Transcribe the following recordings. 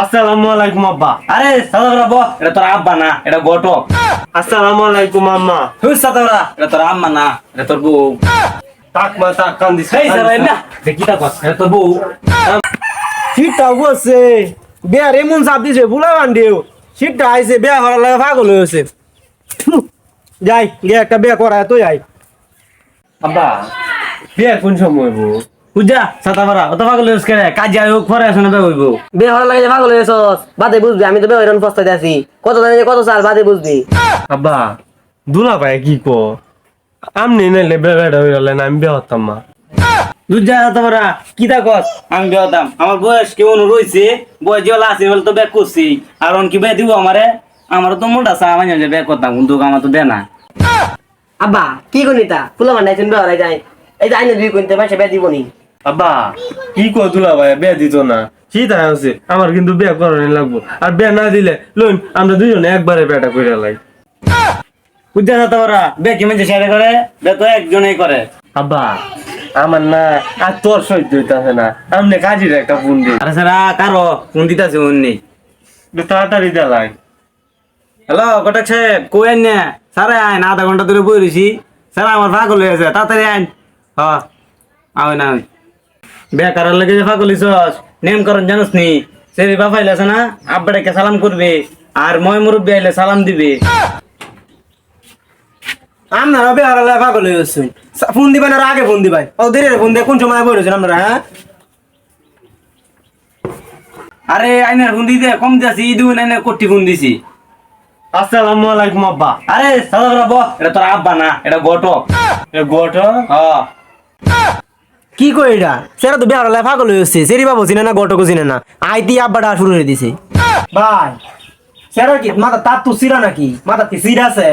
আসসালামু আলাইকুম আব্বা। আরে সাদাবরা এটা তোর আব্বা না এটা গটো আসসালামু আলাইকুম আম্মা। হুই সাদাবরা এটা তোর আম্মা না এটা তোর বউ। তাক মা তাক কান্দিস। এই সাদাই না। দেখি তা কস এটা তোর বউ। শীতটা বসছে বিয়ার এমন চাপ দিছে বুলা বান্ডিও শীতটা আইছে বিয়া হওয়ার লাগে পাগল হয়েছে। যাই গিয়ে একটা বিয়া করায় তো যাই আব্বা বিয়ে কোন সময় হইব বুঝা? সাদাবরা অত পাগল হইস করে কাজ হোক পরে আসনে বে হইব। বিয়ে হওয়ার লাগে যে পাগল বাদে বুঝবি আমি তো বিয়ে হইরান পস্তাতে আছি কত জানি যে কত সাল বাদে বুঝবি। আব্বা দুলা ভাই কি কো? আমনি নাইলে বেড়া হইলে না আমি বিয়ে হতাম মা। বুঝা সাদাবরা কি তা কস? আমি বে হতাম। আমার বয়স কেমন রইছে? বয়স যেলা আছে বলে তো ব্যাক করছি। আর অন কি বে দিব আমারে? আমার তো মোটা সা মানে করতাম কিন্তু আমার তো দে না। আব্বা কি করি তা ফুলা বান্ধাইছেন বিয়ে হওয়ার যায় এই যে আইনে দুই কইতে মাসে বিয়ে দিবনি। আব্বা কি কো দুলা ভাই বিয়ে দিত না। শীত আছে আমার কিন্তু বিয়ে করানি লাগবো। আর বিয়ে না দিলে লোন আমরা দুজনে একবারে বেটা কইরা লাই। বুঝা সাদাবরা বে কি মানে শেয়ার করে? বে তো একজনেই করে। আব্বা আমার না আর তোর সহ্য হইতাছে না। আমনে কাজের একটা ফোন দিই। আরে সারা কারও কোন দিতাছে অন নেই একটু তাড়াতাড়ি দেলাই হ্যালো কটক সাহেব কই আইন না? সারে আইন আধা ঘণ্টা ধরে বই রয়েছি স্যার আমার পাগল হয়ে আছে তাড়াতাড়ি আইন। হ আয় না বেকার লেগে যে পাগল হইছস নেম করন জানোস নি? সেরি বাপাইলে আছে না আব্বাটাকে সালাম করবে আর ময় মুরব্বী আইলে সালাম দিবে। আপনারা লাগে পাগল হয়েছেন ফোন দিবেন আর আগে ফোন দিবেন ও দেরি ফোন দিয়ে কোন সময় বলেছেন আপনারা হ্যাঁ? আরে আইনের ফোন দিতে কম দিয়েছি ইদু আইনের কোটি ফোন দিছি। আসসালামু আলাইকুম আব্বা। আরে সাদা ব এটা তোর আব্বা না এটা গটো এ গোট হ কি কই এটা? সেটা তো বিয়ে হওয়ার লাগে পাগল হয়েছে সেরি বাবু চিনে না গটকও চিনে না। আইতি আব্বাটা শুরু করে দিছে। ভাই সেটা কি? মাথা তার তো সিরা নাকি? মাথা কি সিরা আছে?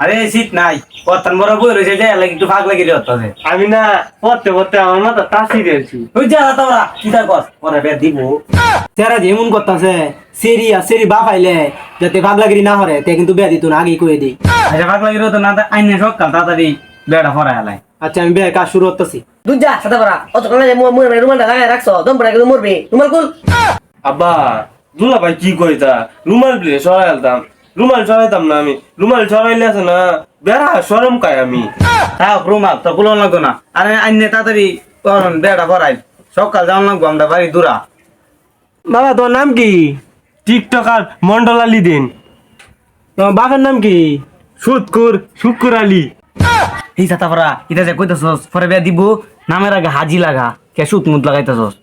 আরে শীত নাই। কতন বড় বই রয়েছে যে লাগে একটু ফাঁক লাগিয়ে হচ্ছে আমি না পড়তে পড়তে আমার মাথা তাসি দিয়েছি ওই যা তোরা কি তা কস? পরে বে দিব। সেরা যে এমন করতেছে সেরি আর সেরি বা পাইলে যাতে পাগলাগিরি না হরে তে কিন্তু বিয়া দিত না আগেই কয়ে দিই আচ্ছা ফাঁক লাগিয়ে তো না আইনে সকাল তাড়াতাড়ি বেড়া ফরা হেলাই আচ্ছা আমি বিয়ে কাজ শুরু করতেছি। দুধ যা সাদা পারা। অত কালে যে মুর মুর রুমালটা লাগাই রাখছো দম পড়া কিন্তু মরবি। রুমাল কুল আব্বা দুলা ভাই কি কইতা রুমাল প্লে সরাইতাম রুমাল সরাইতাম না আমি। রুমাল সরাইলে আছে না বেড়া সরম কাই আমি। হ্যাঁ রুমাল তো কুলো লাগতো না। আরে আইনে তাড়াতাড়ি করন বেড়া ফরাই সকাল যাওয়ান লাগবো আমরা বাড়ি দূরা। বাবা তোর নাম কি? টিকটক আর মন্ডল আলী দিন। তোমার বাপের নাম কি? সুৎকুর শুকুর আলী। এই ফরা ইতা যে কইতাছস পরে বে দিব নামের আগে হাজি লাগা কে সুত মুত লাগাইতাছস।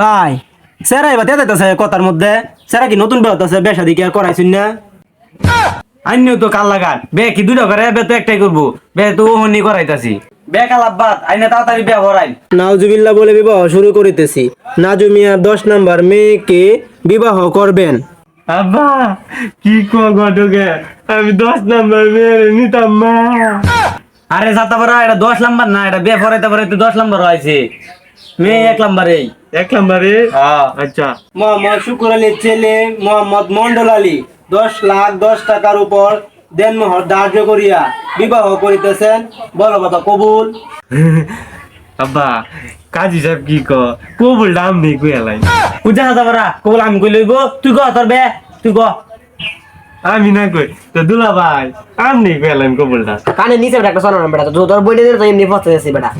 ভাই সেরা এবার তেতাইতেছে কথার মধ্যে সেরা কি নতুন বিয়ে হতেছে বেশা দিকে আর করাইছুন না? আইনেও তো কাল লাগান বে কি দুটো করে বে তো একটাই করব বে তো ওহনি করাইতাছি। বে কাল আব্বাত আইনে তাড়াতাড়ি বে ভরাই নাউজুবিল্লাহ বলে বিবাহ শুরু করিতেছি। নাজু মিয়া দশ নাম্বার মেয়েকে বিবাহ করবেন। আব্বা কি কো ঘটকে? আমি দশ নাম্বার মেয়ে নিতাম মা। আরে সাতা ফরা এটা দশ নাম্বার না এটা বে ফরাইতে ফরাইতে দশ নাম্বার হয়েছে। মেয়ে এক নাম্বারে এক নাম্বারে হ্যাঁ। আচ্ছা। মোহাম্মদ শুকুর আলীর ছেলে মোহাম্মদ মন্ডল আলী দশ লাখ দশ টাকার উপর দেনমোহর ধার্য করিয়া বিবাহ করিতেছেন। বলো কথা কবুল। আব্বা কাজী সাহেব কি ক কবুল দাম নেই কুয়ালাই পূজা ফরা কবল আমি কই লইব? তুই ক তোর বে? তুই ক। আমি না কই তো দুলা ভাই আমনি কুয়ালেন কবুলটা। কানে নিচে একটা শোনো না বেটা তো তোর বইটা তো এমনি পস্তে যাচ্ছি বেটা।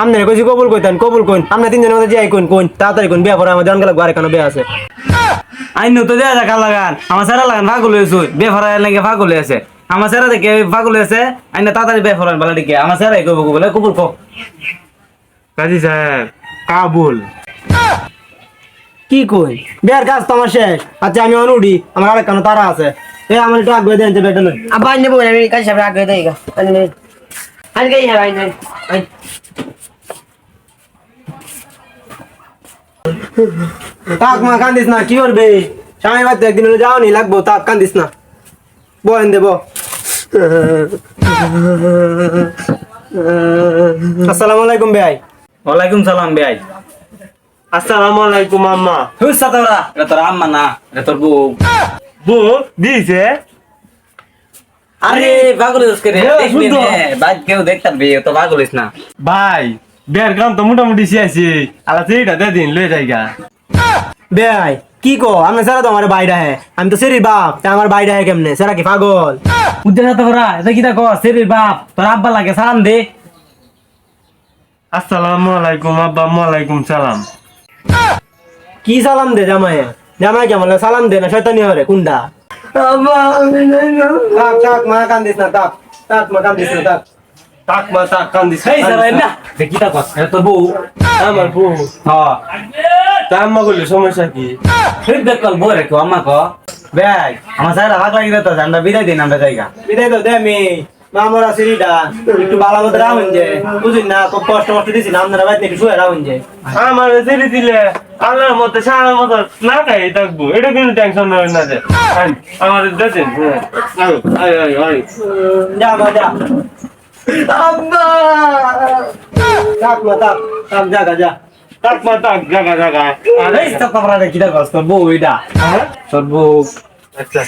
আমনে কইছি কবুল কইতেন কবুল কইন। আমনে তিনজনের মধ্যে যাই কইন কইন। তাড়াতাড়ি কইন বিয়া করে আমার জন গেল ঘরে কেন বিয়া আছে? আইন তো দেয়া দেখা লাগান আমার স্যারা লাগান পাগল হয়েছে বে ফরাই লাগে পাগল হয়েছে। আমার স্যারা দেখে পাগল হয়েছে আইন তাড়াতাড়ি বে ফরান বালা দিকে আমার স্যারাই কইব বলে কবুল ক। কাজী সাহেব কাবুল। কি কই বিয়ার কাজ তো আমার শেষ। আচ্ছা আমি অনুডি আমার আরেক কেন তারা আছে। এ আমার একটু আগে দেন যে বেটা লই আব্বা আইনে আমি কাজ সামনে আগে দেই গা। আইনে গাই হ্যাঁ আইনে আইনে। তাক মা কান্দিস না কি করবে? স্বামী বাড়িতে একদিন হলে যাও লাগবো তাক কান্দিস না। বয়েন দেব। আসসালামু আলাইকুম ভাই। ওয়ালাইকুম সালাম ভাই। আসসালামু আলাইকুম আম্মা। হুস সাতারা। এটা তোর আম্মা না এটা তোর বউ। বউ দিয়েছে। আরে পাগল হইছ কে হ্যাঁ, দেখবি শুনতো। নে বাদ কেউ দেখতাম বে তো পাগল না। ভাই বের গান তো মোটামুটি শেষই আলা সেইটা দে দিন লয়ে যাইগা। ভাই কি কো? আমি সেরা তো আমার বাইরে হ্যাঁ আমি তো সেরির বাপ তা আমার বাইরে হ্যাঁ কেমনে? সেরা কি পাগল? উদ্দেশ্য তো করা এটা কি দেখো? সেরির বাপ তোর আব্বা লাগে সালাম দে। আসসালামু আলাইকুম আব্বা ওয়ালাইকুম সালাম। কি সালাম দে জামাই জামাই কেমন? সালাম দে না শয়তানি হরে কুন্ডা। থাক থাক মা কান্দিস না থাক। থাক মা কান্দিস না থাক। তাক মা তাক কান্দিস এই সারা না। দেখি দেখো এটা তো বউ। আমার বউ। হ্যাঁ তা আম্মা করলে সমস্যা কি? ফির দেখ কল বউ রেখো আম্মা কো। ব্যাগ। আমার সারা ভাগ লাগি তো আমরা বিদায় দিন আমরা জায়গা বিদায় তো দে আমি। মামরা সিরিটা একটু ভালো মতো রাখুন যে বুঝিন না খুব কষ্ট কষ্ট দিছি না আপনারা বাইতে একটু শুয়ে রাখুন যে। আমার ছেড়ে দিলে আল্লাহর মতো সারা মতো না খাই থাকব এটা কিন্তু টেনশন নেই না যে। আমার দেখেন হ্যাঁ যা মা যা। আব্বা! থাক মা থাক থাক জাগা যা। তাক মা তাক জায়গা জায়গা আরে ইস্তা তোমরা দেখি দেখো তোর বউ এটা? হ্যাঁ? তোর বউ। আচ্ছা।